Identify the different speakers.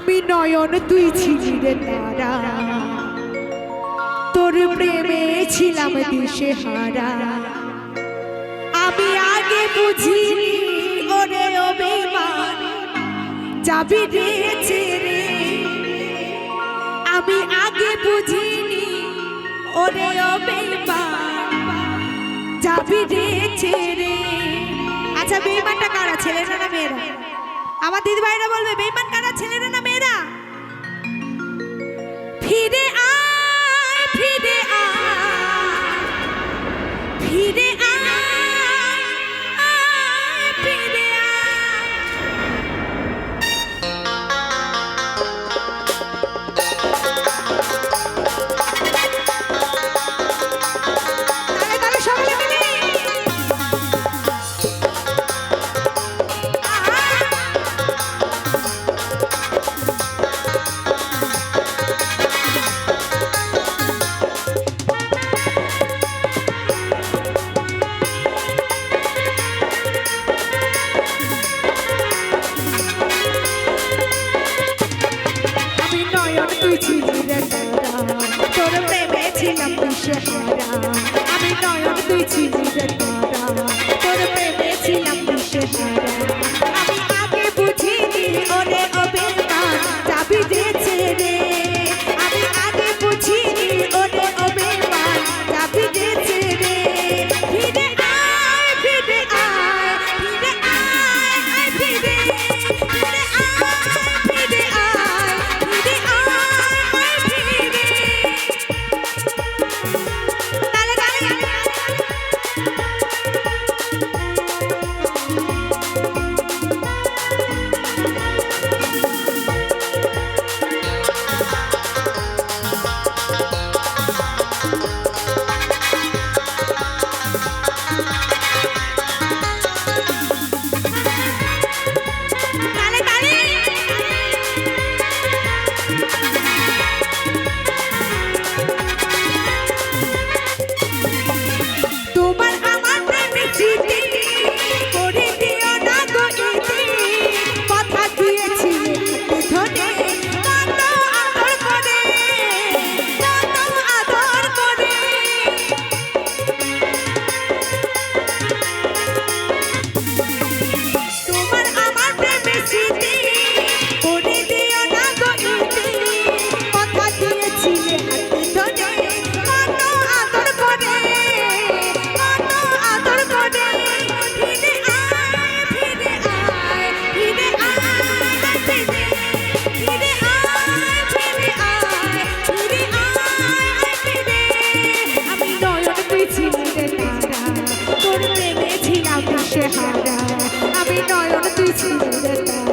Speaker 1: আমি নয়ন তুই ছিলি রে তারা। তোর প্রেমে ছিলাম দিশে হারা। আমি আগে বুঝিনি, ওরে ও বেমান যাবি রে ছেড়ে। আমি আগে বুঝিনি, ওরে ও বেমান যাবি রে ছেড়ে। আচ্ছা বেইমানটা কারা? ছেলেরা না মেয়েরা? আমার দিদি ভাইরা বলবে বেইমান কারা ছেলেরা না মেয়েরা? ফিরে আয় ফিরে আয় ফিরে দিশে হারা আমি নয়ন তুই ছিলি রে তারা প্রেমে ছিলাম হারা নয়ন তুই ছিলি